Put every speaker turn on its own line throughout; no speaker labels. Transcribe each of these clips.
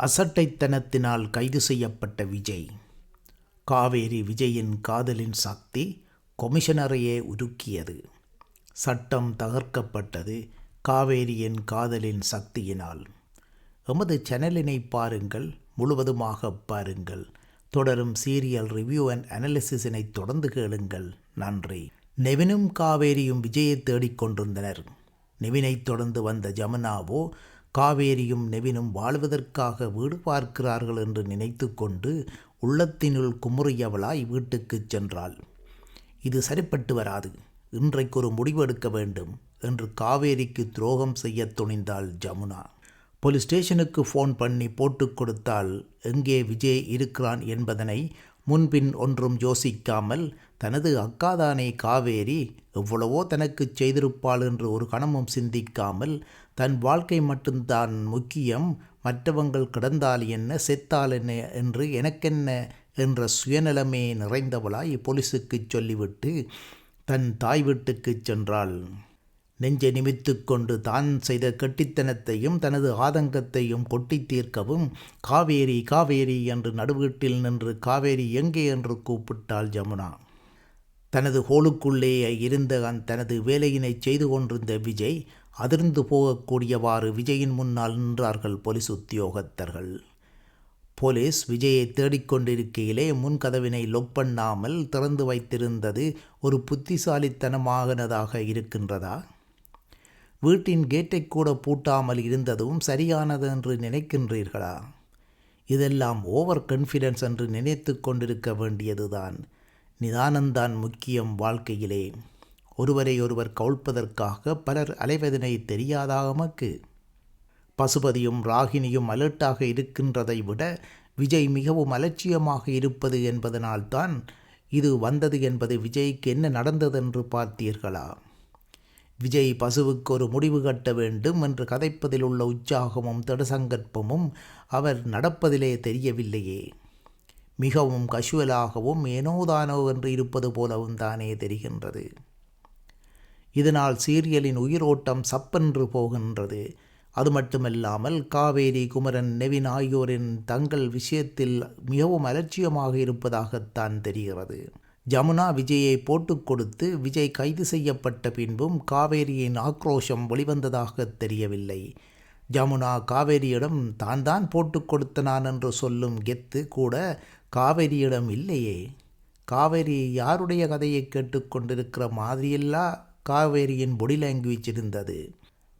அசட்டைத்தனத்தினால் கைது செய்யப்பட்ட விஜய். காவேரி விஜயின் காதலின் சக்தி கொமிஷனரையே உருக்கியது. சட்டம் தகர்க்கப்பட்டது காவேரியின் காதலின் சக்தியினால். எமது சேனலினை பாருங்கள் முழுவதுமாக பாருங்கள். தொடரும் சீரியல் ரிவ்யூ அண்ட் அனாலிசிஸினை தொடர்ந்து கேளுங்கள். நன்றி. நெவினும் காவேரியும் விஜயை தேடிக்கொண்டிருந்தனர் நெவினைத் தொடர்ந்து வந்த ஜமுனாவோ காவேரியும் நெவினும் வாழ்வதற்காக வீடு பார்க்கிறார்கள் என்று நினைத்து கொண்டு உள்ளத்தினுள் குமுறியவளாய் வீட்டுக்குச் சென்றாள். இது சரிப்பட்டு வராது. இன்றைக்கு ஒரு முடிவு எடுக்க வேண்டும் என்று காவேரிக்கு துரோகம் செய்ய துணிந்தாள் ஜமுனா. போலீஸ் ஸ்டேஷனுக்கு ஃபோன் பண்ணி போட்டுக் கொடுத்தால் எங்கே விஜய் இருக்கிறான் என்பதனை முன்பின் ஒன்றும் யோசிக்காமல் தனது அக்காதானே காவேரி எவ்வளவோ தனக்கு செய்திருப்பாள் என்று ஒரு கணமும் சிந்திக்காமல் தன் வாழ்க்கை மட்டும்தான் முக்கியம் மற்றவங்கள் கிடந்தால் என்ன செத்தால் என்ன என்று எனக்கென்ன என்ற சுயநலமே நிறைந்தவளாய் போலீஸுக்கு சொல்லிவிட்டு தன் தாய் வீட்டுக்குச் சென்றாள். நெஞ்சை நிமித்து கொண்டு தான் செய்த கெட்டித்தனத்தையும் தனது ஆதங்கத்தையும் கொட்டி தீர்க்கவும் காவேரி காவேரி என்று நடுவீட்டில் நின்று காவேரி எங்கே? என்று கூப்பிட்டாள் ஜமுனா தனது ஹோலுக்குள்ளே இருந்த அந் தனது வேலையினை செய்து கொண்டிருந்த விஜய் அதிர்ந்து போகக்கூடியவாறு விஜயின் முன்னால் நின்றார்கள் போலீஸ் உத்தியோகத்தர்கள். போலீஸ் விஜயை தேடிக்கொண்டிருக்கையிலே முன்கதவினை லொக் பண்ணாமல் திறந்து வைத்திருந்தது ஒரு புத்திசாலித்தனமாகனதாக இருக்கின்றதா? வீட்டின் கேட்டை கூட பூட்டாமல் இருந்ததும் சரியானது என்று நினைக்கின்றீர்களா? இதெல்லாம் ஓவர் கான்ஃபிடென்ஸ் என்று நினைத்து கொண்டிருக்க வேண்டியதுதான். நிதானந்தான் முக்கியம் வாழ்க்கையிலே. ஒருவரை ஒருவர் கவுழ்ப்பதற்காக பலர் அலைவதனை தெரியாதா நமக்கு பசுபதியும் ராகினியும் அலர்ட்டாக இருக்கின்றதை விட விஜய் மிகவும் அலட்சியமாக இருப்பது என்பதனால்தான் இது வந்தது என்பது விஜய்க்கு என்ன நடந்ததென்று பார்த்தீர்களா? விஜய் பசுவுக்கு ஒரு முடிவு கட்ட வேண்டும் என்று கதைப்பதில் உள்ள உற்சாகமும் திடசங்கற்பமும் அவர் நடப்பதிலே தெரியவில்லையே. மிகவும் கஷுவலாகவும் ஏனோதானோ என்று இருப்பது போலவும் தானே தெரிகின்றது. இதனால் சீரியலின் உயிரோட்டம் சப்பென்று போகின்றது. அது மட்டுமல்லாமல் காவேரி குமரன் நெவின் ஆகியோரின் தங்கள் விஷயத்தில் மிகவும் அலட்சியமாக இருப்பதாகத்தான் தெரிகிறது. ஜமுனா விஜயை போட்டுக் கொடுத்து விஜய் கைது செய்யப்பட்ட பின்பும் காவேரியின் ஆக்ரோஷம் வெளிவந்ததாக தெரியவில்லை. ஜமுனா காவேரியிடம் தான் தான் போட்டுக் கொடுத்தனான் என்று சொல்லும் கெத்து கூட காவேரியிடம் இல்லையே. காவேரி யாருடைய கதையை கேட்டுக்கொண்டிருக்கிற மாதிரியெல்லாம் காவேரியின் பொடி லாங்குவேஜ் இருந்தது.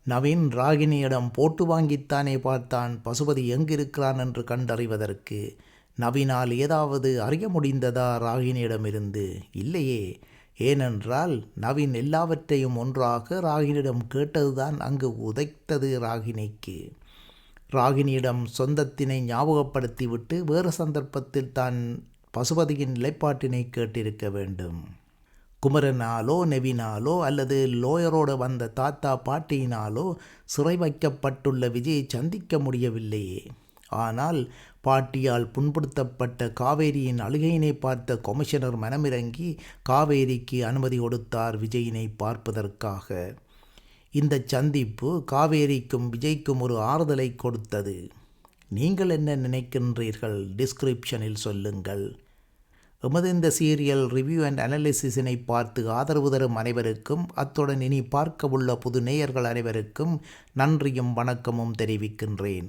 நவீன் ராகினியிடம் போட்டு வாங்கித்தானே பார்த்தான். பசுபதி எங்கிருக்கிறான் என்று கண்டறிவதற்கு நவினால் ஏதாவது அறிய முடிந்ததா ராகினியிடமிருந்து இல்லையே. ஏனென்றால் நவீன் எல்லாவற்றையும் ஒன்றாக ராகினியிடம் கேட்டதுதான் அங்கு உதைத்தது ராகினிக்கு. ராகினியிடம் சொந்தத்தினை ஞாபகப்படுத்திவிட்டு வேறு சந்தர்ப்பத்தில் தான் பசுபதியின் நிலைப்பாட்டினை கேட்டிருக்க வேண்டும். குமரனாலோ நெவினாலோ அல்லது லோயரோடு வந்த தாத்தா பாட்டியினாலோ சிறை வைக்கப்பட்டுள்ள விஜயை சந்திக்க முடியவில்லையே. ஆனால் பாட்டியால் புண்படுத்தப்பட்ட காவேரியின் அழுகையினை பார்த்த கொமிஷனர் மனமிறங்கி காவேரிக்கு அனுமதி கொடுத்தார் விஜயினை பார்ப்பதற்காக. இந்த சந்திப்பு காவேரிக்கும் விஜய்க்கும் ஒரு ஆறுதலை கொடுத்தது. நீங்கள் என்ன நினைக்கின்றீர்கள்? டிஸ்கிரிப்ஷனில் சொல்லுங்கள். எமது இந்த சீரியல் ரிவ்யூ அண்ட் அனாலிசிஸினை பார்த்து ஆதரவு தரும் அனைவருக்கும் அத்துடன் இனி பார்க்க உள்ள புது நேயர்கள் அனைவருக்கும் நன்றியும் வணக்கமும் தெரிவிக்கின்றேன்.